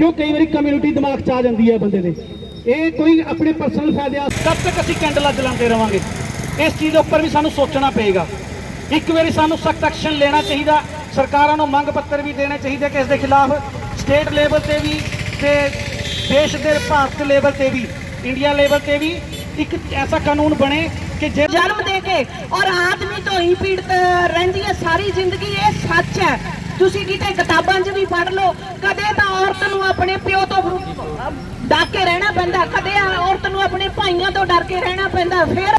ਕਿਉਂ ਕਈ ਵਾਰੀ ਕਮਿਊਨਿਟੀ ਦਿਮਾਗ 'ਚ ਆ ਜਾਂਦੀ ਹੈ ਬੰਦੇ ਦੇ? ਇਹ ਕੋਈ ਆਪਣੇ ਪਰਸਨਲ ਫਾਇਦੇ ਵਾਸਤੇ ਕਦ ਤੱਕ ਅਸੀਂ ਕੈਂਡਲਾਂ ਜਲਾਉਂਦੇ ਰਵਾਂਗੇ। ਇਸ ਚੀਜ਼ ਦੇ ਉੱਪਰ ਵੀ ਸਾਨੂੰ ਸੋਚਣਾ ਪਏਗਾ। ਇੱਕ ਵਾਰੀ ਸਾਨੂੰ ਸਖਤ ਐਕਸ਼ਨ ਲੈਣਾ ਚਾਹੀਦਾ। ਸਰਕਾਰਾਂ ਨੂੰ ਮੰਗ ਪੱਤਰ ਵੀ ਦੇਣੇ ਚਾਹੀਦੇ ਕਿ ਇਸ ਦੇ ਖਿਲਾਫ ਸਟੇਟ ਲੈਵਲ ਤੇ ਵੀ ਤੇ ਦੇਸ਼ ਦੇ ਭਾਰਤ ਲੈਵਲ ਤੇ ਵੀ ਇੰਡੀਆ ਲੈਵਲ ਤੇ ਵੀ ਇੱਕ ਐਸਾ ਕਾਨੂੰਨ ਬਣੇ ਕਿ ਜੇ ਜਨਮ ਦੇ ਕੇ ਔਰ ਆਦਮੀ ਤੋਂ ਹੀ ਪੀੜਤ ਰਹਿੰਦੀ ਹੈ ਸਾਰੀ ਜ਼ਿੰਦਗੀ ਇਹ ਸੱਚ ਹੈ। ਤੁਸੀਂ ਕਿਤੇ ਕਿਤਾਬਾਂ 'ਚ ਵੀ ਪੜ੍ਹ ਲਓ ਕਦੇ ਤਾਂ ਔਰਤ ਨੂੰ ਆਪਣੇ ਪਿਓ ਤੋਂ ਡਰ ਕੇ ਰਹਿਣਾ ਪੈਂਦਾ, ਕਦੇ ਔਰਤ ਨੂੰ ਆਪਣੇ ਭਾਈਆਂ ਤੋਂ ਡਰ ਕੇ ਰਹਿਣਾ ਪੈਂਦਾ, ਫਿਰ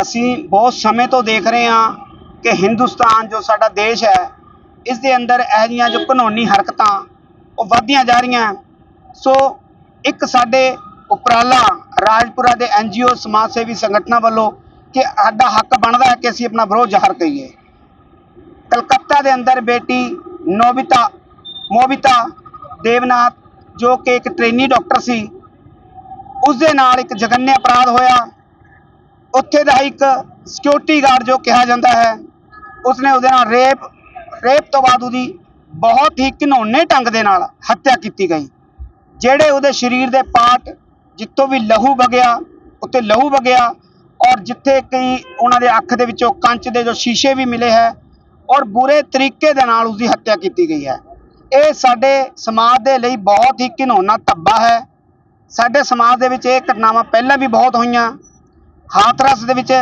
ਅਸੀਂ ਬਹੁਤ ਸਮੇਂ ਤੋਂ ਦੇਖ ਰਹੇ ਹਾਂ ਕਿ ਹਿੰਦੁਸਤਾਨ ਜੋ ਸਾਡਾ ਦੇਸ਼ ਹੈ, ਇਸ ਦੇ ਅੰਦਰ ਇਹ ਜਿਹੀਆਂ ਜੋ ਕਾਨੂੰਨੀ ਹਰਕਤਾਂ ਉਹ ਵਧਦੀਆਂ ਜਾ ਰਹੀਆਂ ਸੋ ਇੱਕ ਸਾਡੇ ਉਪਰਾਲਾ ਰਾਜਪੁਰਾ ਦੇ ਐਨਜੀਓ ਸਮਾਜ ਸੇਵੀ ਸੰਗਠਨਾਂ ਵੱਲੋਂ ਕਿ ਸਾਡਾ ਹੱਕ ਬਣਦਾ ਹੈ ਕਿ ਅਸੀਂ ਆਪਣਾ ਵਿਰੋਧ ਜ਼ਾਹਰ ਕਰੀਏ। ਕਲਕੱਤਾ ਦੇ ਅੰਦਰ ਬੇਟੀ ਨੋਬਿਤਾ ਮੋਬਿਤਾ ਦੇਵਨਾਥ ਜੋ ਕਿ ਇੱਕ ਟ੍ਰੇਨੀ ਡਾਕਟਰ ਸੀ ਉਸ ਦੇ ਨਾਲ ਇੱਕ ਜਗੰਨੇ ਅਪਰਾਧ ਹੋਇਆ। ਉੱਥੇ ਦਾ ਇੱਕ ਸਿਕਿਉਰਿਟੀ ਗਾਰਡ ਜੋ ਕਿਹਾ ਜਾਂਦਾ ਹੈ, ਉਸਨੇ ਉਹਦੇ ਨਾਲ ਰੇਪ ਰੇਪ ਤੋਂ ਬਾਅਦ ਉਹਦੀ ਬਹੁਤ ਹੀ ਘਿਨੌਣੇ ਢੰਗ ਦੇ ਨਾਲ ਹੱਤਿਆ ਕੀਤੀ ਗਈ। ਜਿਹੜੇ ਉਹਦੇ ਸਰੀਰ ਦੇ ਪਾਰਟ ਜਿੱਥੋਂ ਵੀ ਲਹੂ ਵਗਿਆ ਉੱਤੇ ਲਹੂ ਵਗਿਆ ਔਰ ਜਿੱਥੇ ਕਈ ਉਹਨਾਂ ਦੇ ਅੱਖ ਦੇ ਵਿੱਚੋਂ ਕੰਚ ਦੇ ਜੋ ਸ਼ੀਸ਼ੇ ਵੀ ਮਿਲੇ ਹੈ ਔਰ ਬੁਰੇ ਤਰੀਕੇ ਦੇ ਨਾਲ ਉਸਦੀ ਹੱਤਿਆ ਕੀਤੀ ਗਈ ਹੈ। ਇਹ ਸਾਡੇ ਸਮਾਜ ਦੇ ਲਈ ਬਹੁਤ ਹੀ ਘਿਨੌਣਾ ਧੱਬਾ ਹੈ। ਸਾਡੇ ਸਮਾਜ ਦੇ ਵਿੱਚ ਇਹ ਘਟਨਾਵਾਂ ਪਹਿਲਾਂ ਵੀ ਬਹੁਤ ਹੋਈਆਂ। ਹਾਥਰਸ ਦੇ ਵਿੱਚ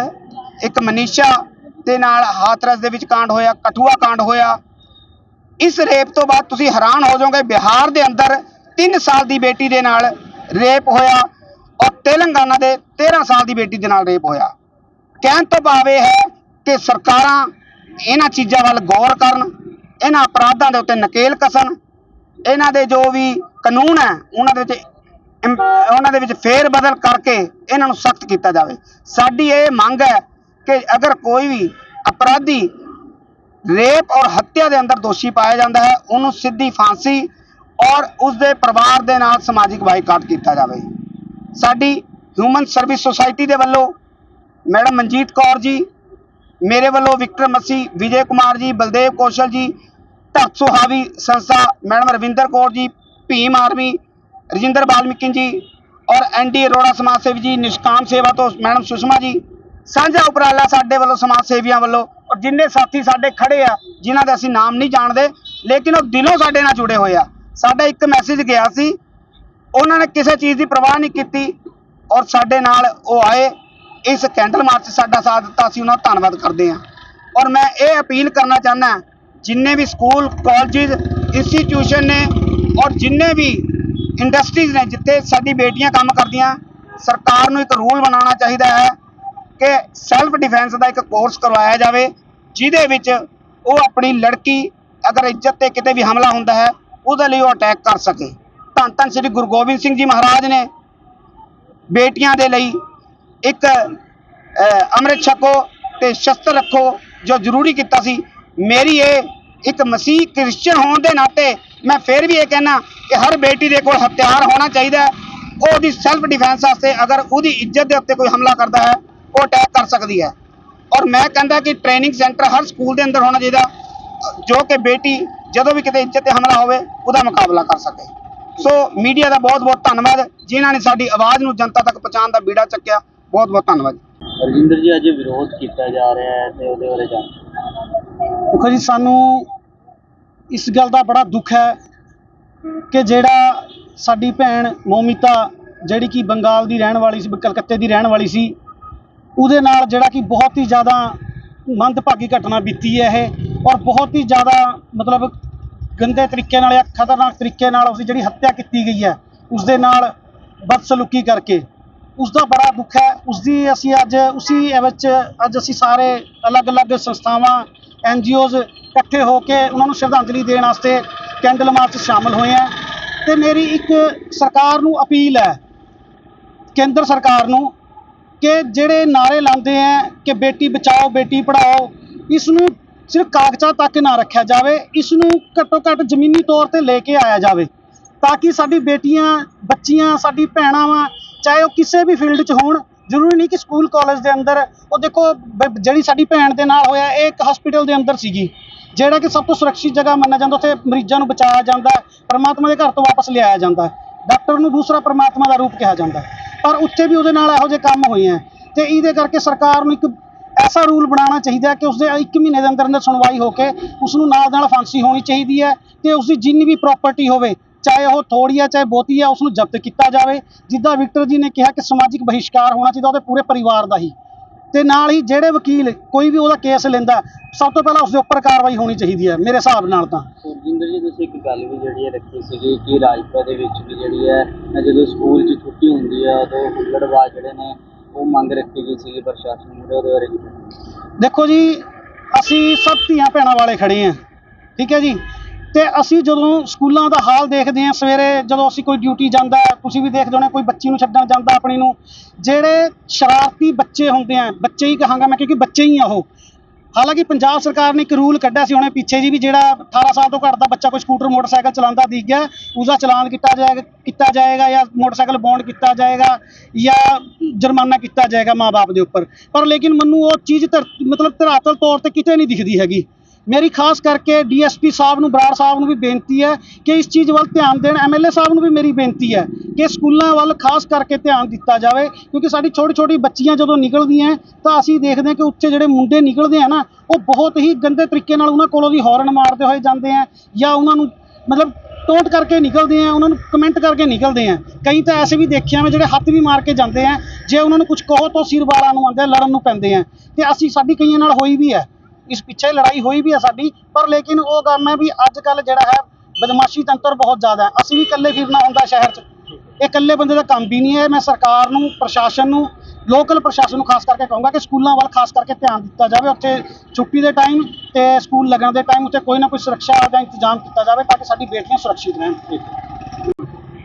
ਇੱਕ ਮਨੀਸ਼ਾ ਦੇ ਨਾਲ ਹਾਥਰਸ ਦੇ ਵਿੱਚ ਕਾਂਡ ਹੋਇਆ, ਕਠੂਆ ਕਾਂਡ ਹੋਇਆ। ਇਸ ਰੇਪ ਤੋਂ ਬਾਅਦ ਤੁਸੀਂ ਹੈਰਾਨ ਹੋ ਜਾਓਗੇ, ਬਿਹਾਰ ਦੇ ਅੰਦਰ 3 ਸਾਲ ਦੀ ਬੇਟੀ ਦੇ ਨਾਲ ਰੇਪ ਹੋਇਆ ਔਰ ਤੇਲੰਗਾਨਾ ਦੇ 13 ਸਾਲ ਦੀ ਬੇਟੀ ਦੇ ਨਾਲ ਰੇਪ ਹੋਇਆ। ਕਹਿਣ ਤੋਂ ਭਾਵ ਇਹ ਹੈ ਕਿ ਸਰਕਾਰਾਂ ਇਹਨਾਂ ਚੀਜ਼ਾਂ ਵੱਲ ਗੌਰ ਕਰਨ, ਇਹਨਾਂ ਅਪਰਾਧਾਂ ਦੇ ਉੱਤੇ ਨਕੇਲ ਕਸਣ, ਇਹਨਾਂ ਦੇ ਜੋ ਵੀ ਕਾਨੂੰਨ ਹੈ, ਉਹਨਾਂ ਦੇ ਵਿੱਚ ਉਹਨਾਂ ਦੇ ਵਿੱਚ ਫੇਰ ਬਦਲ ਕਰਕੇ ਇਹਨਾਂ ਨੂੰ ਸਖਤ ਕੀਤਾ ਜਾਵੇ। ਸਾਡੀ ਇਹ ਮੰਗ ਹੈ ਕਿ ਅਗਰ ਕੋਈ ਵੀ ਅਪਰਾਧੀ ਰੇਪ ਔਰ ਹੱਤਿਆ ਦੇ ਅੰਦਰ ਦੋਸ਼ੀ ਪਾਇਆ ਜਾਂਦਾ ਹੈ, ਉਹਨੂੰ ਸਿੱਧੀ ਫਾਂਸੀ ਔਰ ਉਸ ਦੇ ਪਰਿਵਾਰ ਦੇ ਨਾਲ ਸਮਾਜਿਕ ਬਾਈਕਾਟ ਕੀਤਾ ਜਾਵੇ। ਸਾਡੀ ਹਿਊਮਨ ਸਰਵਿਸ ਸੁਸਾਇਟੀ ਦੇ ਵੱਲੋਂ ਮੈਡਮ ਮਨਜੀਤ ਕੌਰ ਜੀ, ਮੇਰੇ ਵੱਲੋਂ ਵਿਕਟਰ ਮੱਸੀ, ਵਿਜੇ ਕੁਮਾਰ ਜੀ, ਬਲਦੇਵ ਕੌਸ਼ਲ ਜੀ, ਧਰਤ ਸੁਹਾਵੀ ਸੰਸਥਾ ਮੈਡਮ ਰਵਿੰਦਰ ਕੌਰ ਜੀ, ਭੀਮ ਆਰਮੀ ਰਜਿੰਦਰ ਬਾਲਮਿਕਿਨ ਜੀ ਔਰ ਐਨਡੀ ਅਰੋੜਾ ਸਮਾਜ ਸੇਵੀ ਜੀ, ਨਿਸ਼ਕਾਮ ਸੇਵਾ ਤੋਂ ਮੈਡਮ ਸੁਸ਼ਮਾ ਜੀ, ਸਾਂਝਾ ਉਪਰਾਲਾ ਸਾਡੇ ਵੱਲੋਂ ਸਮਾਜ ਸੇਵੀਆਂ ਵੱਲੋਂ ਔਰ ਜਿੰਨੇ ਸਾਥੀ ਸਾਡੇ ਖੜੇ ਆ, ਜਿਨ੍ਹਾਂ ਦੇ ਅਸੀਂ ਨਾਮ ਨਹੀਂ ਜਾਣਦੇ, ਲੇਕਿਨ ਉਹ ਦਿਲੋਂ ਸਾਡੇ ਨਾਲ ਜੁੜੇ ਹੋਏ ਆ। ਸਾਡਾ ਇੱਕ ਮੈਸੇਜ ਗਿਆ ਸੀ, ਉਹਨਾਂ ਨੇ ਕਿਸੇ ਚੀਜ਼ ਦੀ ਪਰਵਾਹ ਨਹੀਂ ਕੀਤੀ ਔਰ ਸਾਡੇ ਨਾਲ ਉਹ ਆਏ, ਇਸ ਕੈਂਡਲ ਮਾਰਚ ਸਾਡਾ ਸਾਥ ਦਿੱਤਾ, ਅਸੀਂ ਉਹਨਾਂ ਦਾ ਧੰਨਵਾਦ ਕਰਦੇ ਹਾਂ। ਔਰ ਮੈਂ ਇਹ ਅਪੀਲ ਕਰਨਾ ਚਾਹੁੰਦਾ ਜਿੰਨੇ ਵੀ ਸਕੂਲ ਕਾਲਜਿਸ ਇੰਸਟੀਟਿਊਸ਼ਨ ਨੇ ਔਰ ਜਿੰਨੇ ਵੀ ਇੰਡਸਟਰੀਜ਼ ਨੇ ਜਿੱਥੇ ਸਾਡੀ ਬੇਟੀਆਂ ਕੰਮ ਕਰਦੀਆਂ, ਸਰਕਾਰ ਨੂੰ ਇੱਕ ਰੂਲ ਬਣਾਉਣਾ ਚਾਹੀਦਾ ਹੈ ਕਿ ਸੈਲਫ ਡਿਫੈਂਸ ਦਾ ਇੱਕ ਕੋਰਸ ਕਰਵਾਇਆ ਜਾਵੇ, ਜਿਹਦੇ ਵਿੱਚ ਉਹ ਆਪਣੀ ਲੜਕੀ ਅਗਰ ਇੱਜ਼ਤ ਤੇ ਕਿਤੇ ਵੀ ਹਮਲਾ ਹੁੰਦਾ ਹੈ, ਉਹਦੇ ਲਈ ਉਹ ਅਟੈਕ ਕਰ ਸਕੇ। ਧੰਨ ਧੰਨ ਸ੍ਰੀ ਗੁਰੂ ਗੋਬਿੰਦ ਸਿੰਘ ਜੀ ਮਹਾਰਾਜ ਨੇ ਬੇਟੀਆਂ ਦੇ ਲਈ ਇੱਕ ਅੰਮ੍ਰਿਤ ਛਕੋ ਤੇ ਸ਼ਸਤਰ ਰੱਖੋ ਜੋ ਜ਼ਰੂਰੀ ਕੀਤਾ ਸੀ। ਮੇਰੀ ਇਹ ਇੱਕ ਮਸੀਹ ਕ੍ਰਿਸਚੀਅਨ ਹੋਣ ਦੇ ਨਾਤੇ ਮੈਂ ਫਿਰ ਵੀ ਇਹ ਕਹਿਣਾ ਕਿ ਹਰ ਬੇਟੀ ਦੇ ਕੋਲ ਹਥਿਆਰ ਹੋਣਾ ਚਾਹੀਦਾ ਹੈ। ਉਹ ਉਹਦੀ ਸੈਲਫ ਡਿਫੈਂਸ ਵਾਸਤੇ ਅਗਰ ਉਹਦੀ ਇੱਜ਼ਤ ਦੇ ਉੱਤੇ ਕੋਈ ਹਮਲਾ ਕਰਦਾ ਹੈ ਉਹ ਅਟੈਕ ਕਰ ਸਕਦੀ ਹੈ। ਔਰ ਮੈਂ ਕਹਿੰਦਾ ਕਿ ਟ੍ਰੇਨਿੰਗ ਸੈਂਟਰ ਹਰ ਸਕੂਲ ਦੇ ਅੰਦਰ ਹੋਣਾ ਚਾਹੀਦਾ। ਜੋ ਕਿ ਬੇਟੀ ਜਦੋਂ ਵੀ ਕਿਤੇ ਇੱਜ਼ਤ ਤੇ ਹਮਲਾ ਹੋਵੇ ਉਹਦਾ ਮੁਕਾਬਲਾ ਕਰ ਸਕੇ। ਸੋ ਮੀਡੀਆ ਦਾ ਬਹੁਤ ਬਹੁਤ ਧੰਨਵਾਦ। ਜਿਨ੍ਹਾਂ ਨੇ ਸਾਡੀ ਆਵਾਜ਼ ਨੂੰ ਜਨਤਾ ਤੱਕ ਪਹੁੰਚਾਉਣ ਦਾ ਬੀੜਾ ਚੱਕਿਆ ਬਹੁਤ ਬਹੁਤ ਧੰਨਵਾਦ। ਰਜਿੰਦਰ ਜੀ ਅੱਜ ਵਿਰੋਧ ਕੀਤਾ ਜਾ ਰਿਹਾ ਹੈ ਤੇ ਉਹਦੇ ਬਾਰੇ ਜਾਣ ਦੇਖੋ ਜੀ ਸਾਨੂੰ ਇਸ ਗੱਲ ਦਾ ਬੜਾ ਦੁੱਖ ਹੈ ਕਿ ਜਿਹੜਾ ਸਾਡੀ ਭੈਣ ਮੋਮਿਤਾ, ਜਿਹੜੀ ਕਿ ਬੰਗਾਲ ਦੀ ਰਹਿਣ ਵਾਲੀ ਸੀ, ਕਲਕੱਤੇ ਦੀ ਰਹਿਣ ਵਾਲੀ ਸੀ, ਉਹਦੇ ਨਾਲ ਜਿਹੜਾ ਕਿ ਬਹੁਤ ਹੀ ਜ਼ਿਆਦਾ ਮੰਦਭਾਗੀ ਘਟਨਾ ਬੀਤੀ ਹੈ ਇਹ ਔਰ ਬਹੁਤ ਹੀ ਜ਼ਿਆਦਾ ਮਤਲਬ ਗੰਦੇ ਤਰੀਕੇ ਨਾਲ ਜਾਂ ਖਤਰਨਾਕ ਤਰੀਕੇ ਨਾਲ ਉਸ ਦੀ ਜਿਹੜੀ ਹੱਤਿਆ ਕੀਤੀ ਗਈ ਹੈ, ਉਸ ਦੇ ਨਾਲ ਬਦਸਲੂਕੀ ਕਰਕੇ। ਉਸ ਦਾ ਬੜਾ ਦੁੱਖ ਹੈ, ਉਸ ਦੀ ਅਸੀਂ ਅੱਜ ਉਸੇ ਵਿੱਚ ਅੱਜ ਅਸੀਂ ਸਾਰੇ ਅਲੱਗ-ਅਲੱਗ ਸੰਸਥਾਵਾਂ, ਐਨ ਇਕੱਠੇ ਹੋ ਕੇ ਉਹਨਾਂ ਨੂੰ ਸ਼ਰਧਾਂਜਲੀ ਦੇਣ ਵਾਸਤੇ ਕੈਂਡਲ ਮਾਰਚ 'ਚ ਸ਼ਾਮਲ ਹੋਏ ਹਾਂ ਤੇ ਮੇਰੀ ਇੱਕ ਸਰਕਾਰ ਨੂੰ ਅਪੀਲ ਹੈ, ਕੇਂਦਰ ਸਰਕਾਰ ਨੂੰ ਕਿ ਜਿਹੜੇ ਨਾਰੇ ਲਾਉਂਦੇ ਆ ਕਿ ਬੇਟੀ ਬਚਾਓ, ਬੇਟੀ ਪੜ੍ਹਾਓ ਇਸ ਨੂੰ ਸਿਰਫ ਕਾਗਜ਼ਾਂ ਤੱਕ ਨਾ ਰੱਖਿਆ ਜਾਵੇ ਇਸ ਨੂੰ ਘੱਟੋ ਘੱਟ ਜ਼ਮੀਨੀ ਤੌਰ ਤੇ ਲੈ ਕੇ ਆਇਆ ਜਾਵੇ ਤਾਂ ਕਿ ਸਾਡੀ ਬੇਟੀਆਂ, ਬੱਚੀਆਂ, ਸਾਡੀ ਭੈਣਾਂ ਵਾ, ਚਾਹੇ ਉਹ ਕਿਸੇ ਵੀ ਫੀਲਡ 'ਚ ਹੋਣ ਜ਼ਰੂਰੀ ਨਹੀਂ ਕਿ ਸਕੂਲ ਕਾਲਜ ਦੇ ਅੰਦਰ, ਉਹ ਦੇਖੋ, ਬ- ਜਿਹੜੀ ਸਾਡੀ ਭੈਣ ਦੇ ਨਾਲ ਹੋਇਆ, ਇਹ ਇੱਕ ਹਸਪੀਟਲ ਦੇ ਅੰਦਰ ਸੀਗੀ। ਜਿਹੜਾ ਕਿ ਸਭ ਤੋਂ ਸੁਰੱਖਿਅਤ ਜਗ੍ਹਾ ਮੰਨਿਆ ਜਾਂਦਾ, ਉੱਥੇ ਮਰੀਜ਼ਾਂ ਨੂੰ ਬਚਾਇਆ ਜਾਂਦਾ ਹੈ ਪਰਮਾਤਮਾ ਦੇ ਘਰ ਤੋਂ ਵਾਪਸ ਲਿਆਇਆ ਜਾਂਦਾ। ਹੈ ਡਾਕਟਰ ਨੂੰ ਦੂਸਰਾ ਪਰਮਾਤਮਾ ਦਾ ਰੂਪ ਕਿਹਾ ਜਾਂਦਾ। ਹੈ ਪਰ ਉੱਥੇ ਵੀ ਉਹਦੇ ਨਾਲ ਇਹੋ ਜਿਹੇ ਕੰਮ ਹੋਏ ਹੈ ਤੇ ਇਹਦੇ ਕਰਕੇ ਸਰਕਾਰ ਨੂੰ ਇੱਕ ਐਸਾ ਰੂਲ ਬਣਾਉਣਾ ਚਾਹੀਦਾ ਹੈ ਕਿ ਉਸਦੇ ਇੱਕ ਮਹੀਨੇ ਦੇ ਅੰਦਰ ਅੰਦਰ ਸੁਣਵਾਈ ਹੋ ਕੇ ਉਸ ਨੂੰ ਨਾਲ ਨਾਲ ਫਾਂਸੀ ਹੋਣੀ ਚਾਹੀਦੀ ਹੈ ਤੇ ਉਸ ਦੀ ਜਿੰਨੀ ਵੀ ਪ੍ਰਾਪਰਟੀ ਹੋਵੇ ਚਾਹੇ ਉਹ ਥੋੜੀ ਹੈ ਚਾਹੇ ਬਹੁਤੀ ਹੈ ਉਸ ਨੂੰ ਜ਼ਬਤ ਕੀਤਾ ਜਾਵੇ। ਜਿੱਦਾਂ ਵਿਕਟਰ ਜੀ ਨੇ ਕਿਹਾ ਕਿ ਸਮਾਜਿਕ ਬਹਿਸ਼ਕਾਰ ਹੋਣਾ ਚਾਹੀਦਾ ਉਹਦੇ ਪੂਰੇ ਪਰਿਵਾਰ ਦਾ ਹੀ। ਤੇ ਨਾਲ ਹੀ ਜਿਹੜੇ ਵਕੀਲ ਕੋਈ ਵੀ ਉਹਦਾ ਕੇਸ ਲੈਂਦਾ ਸਭ ਤੋਂ ਪਹਿਲਾਂ ਉਸ ਦੇ ਉੱਪਰ ਕਾਰਵਾਈ ਹੋਣੀ ਚਾਹੀਦੀ ਹੈ ਮੇਰੇ ਹਿਸਾਬ ਨਾਲ ਤਾਂ। ਸੁਰਜਿੰਦਰ ਜੀ ਤੁਸੀਂ ਇੱਕ ਗੱਲ ਵੀ ਜਿਹੜੀ ਹੈ ਰੱਖੀ ਸੀਗੀ ਕਿ ਰਾਜਪੁਰਾ ਦੇ ਵਿੱਚ ਵੀ ਜਿਹੜੀ ਹੈ ਜਦੋਂ ਸਕੂਲ 'ਚ ਛੁੱਟੀ ਹੁੰਦੀ ਹੈ ਉਦੋਂ ਹੁੱਲੜਬਾਜ਼ ਜਿਹੜੇ ਨੇ ਉਹ ਮੰਗ ਰੱਖੀ ਗਈ ਸੀਗੀ ਪ੍ਰਸ਼ਾਸਨ ਮੂਹਰੇ ਉਹਦੇ ਬਾਰੇ? ਦੇਖੋ ਜੀ ਅਸੀਂ ਸਭ ਧੀਆਂ ਭੈਣਾਂ ਵਾਲੇ ਖੜੇ ਆਂ ਠੀਕ ਹੈ ਜੀ? ਤੇ ਅਸੀਂ ਜਦੋਂ ਸਕੂਲਾਂ ਦਾ ਹਾਲ ਦੇਖਦੇ ਹਾਂ, ਸਵੇਰੇ ਜਦੋਂ ਅਸੀਂ ਕੋਈ ਡਿਊਟੀ ਜਾਂਦਾ ਤੁਸੀਂ ਵੀ ਦੇਖਦੇ ਹੋਣੇ, ਕੋਈ ਬੱਚੀ ਨੂੰ ਛੱਡਣ ਜਾਂਦਾ ਆਪਣੀ ਨੂੰ, ਜਿਹੜੇ ਸ਼ਰਾਰਤੀ ਬੱਚੇ ਹੁੰਦੇ ਆ, ਬੱਚੇ ਹੀ ਕਹਾਂਗਾ ਮੈਂ, ਕਿਉਂਕਿ ਬੱਚੇ ਹੀ ਆ ਉਹ। ਹਾਲਾਂਕਿ ਪੰਜਾਬ ਸਰਕਾਰ ਨੇ ਇੱਕ ਰੂਲ ਕੱਢਿਆ ਸੀ ਹੁਣੇ ਪਿੱਛੇ ਜੀ ਵੀ ਜਿਹੜਾ 18 ਸਾਲ ਤੋਂ ਘੱਟ ਦਾ ਬੱਚਾ ਕੋਈ ਸਕੂਟਰ ਮੋਟਰਸਾਈਕਲ ਚਲਾਉਂਦਾ ਦਿਖ ਗਿਆ, ਉਹਦਾ ਚਲਾਨ ਕੀਤਾ ਜਾਏਗਾ ਕੀਤਾ ਜਾਏਗਾ ਜਾਂ ਮੋਟਰਸਾਈਕਲ ਬੌਂਡ ਕੀਤਾ ਜਾਏਗਾ ਜਾਂ ਜੁਰਮਾਨਾ ਕੀਤਾ ਜਾਏਗਾ ਮਾਪੇ ਦੇ ਉੱਪਰ। ਪਰ ਲੇਕਿਨ ਮੈਨੂੰ ਉਹ ਚੀਜ਼ ਧਰ- ਮਤਲਬ ਧਰਾਤਲ ਤੌਰ ਤੇ ਕਿਤੇ ਨਹੀਂ ਦਿਖਦੀ ਹੈਗੀ। ਮੇਰੀ ਖਾਸ ਕਰਕੇ ਡੀਐਸਪੀ ਸਾਹਿਬ ਨੂੰ, ਬਰਾੜ ਸਾਹਿਬ ਨੂੰ ਵੀ ਬੇਨਤੀ ਹੈ ਕਿ ਇਸ ਚੀਜ਼ ਵੱਲ ਧਿਆਨ ਦੇਣ। ਐਮਐਲਏ ਸਾਹਿਬ ਨੂੰ ਵੀ ਮੇਰੀ ਬੇਨਤੀ ਹੈ ਕਿ ਸਕੂਲਾਂ ਵੱਲ ਖਾਸ ਕਰਕੇ ਧਿਆਨ ਦਿੱਤਾ ਜਾਵੇ, ਕਿਉਂਕਿ ਸਾਡੀ ਛੋਟੀ ਛੋਟੀ ਬੱਚੀਆਂ ਜਦੋਂ ਨਿਕਲਦੀਆਂ ਤਾਂ ਅਸੀਂ ਦੇਖਦੇ ਹਾਂ ਕਿ ਉੱਥੇ ਜਿਹੜੇ ਮੁੰਡੇ ਨਿਕਲਦੇ ਆ ਨਾ, ਉਹ ਬਹੁਤ ਹੀ ਗੰਦੇ ਤਰੀਕੇ ਨਾਲ ਉਹਨਾਂ ਕੋਲੋਂ ਦੀ ਹੌਰਨ ਮਾਰਦੇ ਹੋਏ ਜਾਂਦੇ ਆ ਜਾਂ ਉਹਨਾਂ ਨੂੰ ਮਤਲਬ ਟੋਟ ਕਰਕੇ ਨਿਕਲਦੇ ਆ, ਉਹਨਾਂ ਨੂੰ ਕਮੈਂਟ ਕਰਕੇ ਨਿਕਲਦੇ ਆ। ਕਈ ਤਾਂ ਐਸੇ ਵੀ ਦੇਖਿਆ ਮੈਂ ਜਿਹੜੇ ਹੱਥ ਵੀ ਮਾਰ ਕੇ ਜਾਂਦੇ ਆ, ਜੇ ਉਹਨਾਂ ਨੂੰ ਕੁਝ ਕਹੋ ਤਾਂ ਸਿਰ ਵਾਲਾਂ ਨੂੰ ਆਉਂਦੇ ਲੜਨ ਨੂੰ ਪੈਂਦੇ ਆ। ਤੇ ਅਸੀਂ ਸਾਡੀ ਕਈਆਂ ਨਾਲ ਹੋਈ ਵੀ ਹੈ। ਇਸ ਪਿੱਛੇ ਲੜਾਈ ਹੋਈ ਵੀ ਹੈ ਸਾਡੀ ਪਰ ਲੇਕਿਨ ਉਹ ਕੰਮ ਹੈ ਵੀ ਅੱਜ ਕੱਲ ਜਿਹੜਾ ਹੈ ਬਦਮਾਸ਼ੀ ਤੰਤਰ ਬਹੁਤ ਜ਼ਿਆਦਾ ਹੈ। ਅਸੀਂ ਵੀ ਇਕੱਲੇ ਫਿਰਨਾ ਹੁੰਦਾ ਸ਼ਹਿਰ 'ਚ। ਇਹ ਇਕੱਲੇ ਬੰਦੇ ਦਾ ਕੰਮ ਵੀ ਨਹੀਂ ਹੈ। ਮੈਂ ਸਰਕਾਰ ਨੂੰ ਪ੍ਰਸ਼ਾਸਨ ਨੂੰ ਲੋਕਲ ਪ੍ਰਸ਼ਾਸਨ ਨੂੰ ਖਾਸ ਕਰਕੇ ਕਹੂੰਗਾ ਕਿ ਸਕੂਲਾਂ ਵੱਲ ਖਾਸ ਕਰਕੇ ਧਿਆਨ ਦਿੱਤਾ ਜਾਵੇ। ਉੱਥੇ ਛੁੱਟੀ ਦੇ ਟਾਈਮ ਤੇ ਸਕੂਲ ਲੱਗਣ ਦੇ ਟਾਈਮ ਉੱਤੇ ਕੋਈ ਨਾ ਕੋਈ ਸੁਰੱਖਿਆ ਦਾ ਇੰਤਜ਼ਾਮ ਕੀਤਾ ਜਾਵੇ ਤਾਂ ਕਿ ਸਾਡੀ ਬੇਟੀਆਂ ਸੁਰੱਖਿਤ ਰਹਿਣ।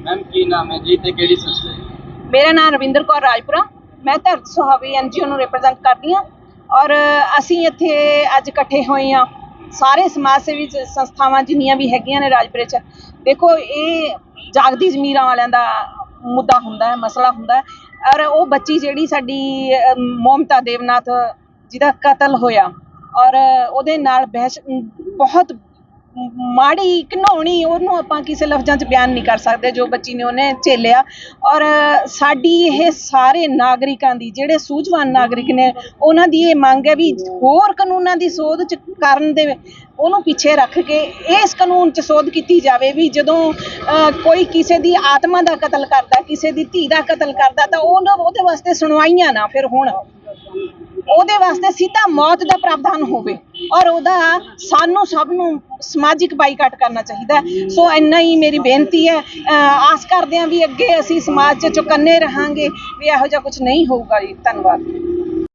ਮੈਮ ਕੀ ਨਾਮ ਹੈ ਜੀ ਤੇ ਕਿਹੜੀ ਸੰਸਥਾ ਹੈ? ਮੇਰਾ ਨਾਮ ਰਵਿੰਦਰ ਕੌਰ ਰਾਜਪੁਰਾ। ਮੈਂ ਧਰਤ ਸੁਹਾਵੀ ਐਨਜੀਓ ਨੂੰ ਰਿਪਰੈਜ਼ੈਂਟ ਕਰਦੀ ਹਾਂ। ਔਰ ਅਸੀਂ ਇੱਥੇ ਅੱਜ ਇਕੱਠੇ ਹੋਏ ਹਾਂ। ਸਾਰੇ ਸਮਾਜ ਸੇਵੀ ਸੰਸਥਾਵਾਂ ਜਿੰਨੀਆਂ ਵੀ ਹੈਗੀਆਂ ਨੇ ਰਾਜਪੁਰੇ 'ਚ ਦੇਖੋ ਇਹ ਜਾਗਦੀ ਜ਼ਮੀਰਾਂ ਵਾਲਿਆਂ ਦਾ ਮੁੱਦਾ ਹੁੰਦਾ ਹੈ ਮਸਲਾ ਹੁੰਦਾ ਹੈ। ਔਰ ਉਹ ਬੱਚੀ ਜਿਹੜੀ ਸਾਡੀ ਅ, ਮਮਤਾ ਦੇਵਨਾਥ ਜਿਹਦਾ ਕਤਲ ਹੋਇਆ ਔਰ ਉਹਦੇ ਨਾਲ ਬਹਿਸ ਬਹੁਤ ਮਾੜੀ ਘਿਨਾਉਣੀ ਉਹਨੂੰ ਆਪਾਂ ਕਿਸੇ ਲਫ਼ਜ਼ਾਂ 'ਚ ਬਿਆਨ ਨਹੀਂ ਕਰ ਸਕਦੇ ਜੋ ਬੱਚੀ ਨੇ ਉਹਨੇ ਝੇਲਿਆ। ਔਰ ਸਾਡੀ ਇਹ ਸਾਰੇ ਨਾਗਰਿਕਾਂ ਦੀ ਜਿਹੜੇ ਸੂਝਵਾਨ ਨਾਗਰਿਕ ਨੇ ਉਹਨਾਂ ਦੀ ਇਹ ਮੰਗ ਹੈ ਵੀ ਹੋਰ ਕਾਨੂੰਨਾਂ ਦੀ ਸੋਧ ਚ ਕਰਨ ਦੇ ਉਹਨੂੰ ਪਿੱਛੇ ਰੱਖ ਕੇ ਇਸ ਕਾਨੂੰਨ 'ਚ ਸੋਧ ਕੀਤੀ ਜਾਵੇ ਵੀ ਜਦੋਂ ਅ, ਕੋਈ ਕਿਸੇ ਦੀ ਆਤਮਾ ਦਾ ਕਤਲ ਕਰਦਾ ਕਿਸੇ ਦੀ ਧੀ ਦਾ ਕਤਲ ਕਰਦਾ ਤਾਂ ਉਹਨੂੰ ਉਹਦੇ ਵਾਸਤੇ ਸੁਣਵਾਈਆਂ ਨਾ ਫਿਰ ਹੁਣ। ਉਹਦੇ ਵਾਸਤੇ ਸਿੱਧਾ ਮੌਤ ਦਾ ਪ੍ਰਾਵਧਾਨ ਹੋਵੇ। ਔਰ ਉਹਦਾ ਸਾਨੂੰ ਸਭ ਨੂੰ ਸਮਾਜਿਕ ਬਾਈਕਾਟ ਕਰਨਾ ਚਾਹੀਦਾ ਹੈ। ਸੋ ਇੰਨਾ ਹੀ ਮੇਰੀ ਬੇਨਤੀ ਹੈ। ਆਸ ਕਰਦੇ ਹਾਂ ਵੀ ਅੱਗੇ ਅਸੀਂ ਸਮਾਜ 'ਚ ਚੁਕੰਨੇ ਰਹਾਂਗੇ, ਵੀ ਇਹੋ ਜਿਹਾ ਕੁਝ ਨਹੀਂ ਹੋਊਗਾ ਜੀ। ਧੰਨਵਾਦ।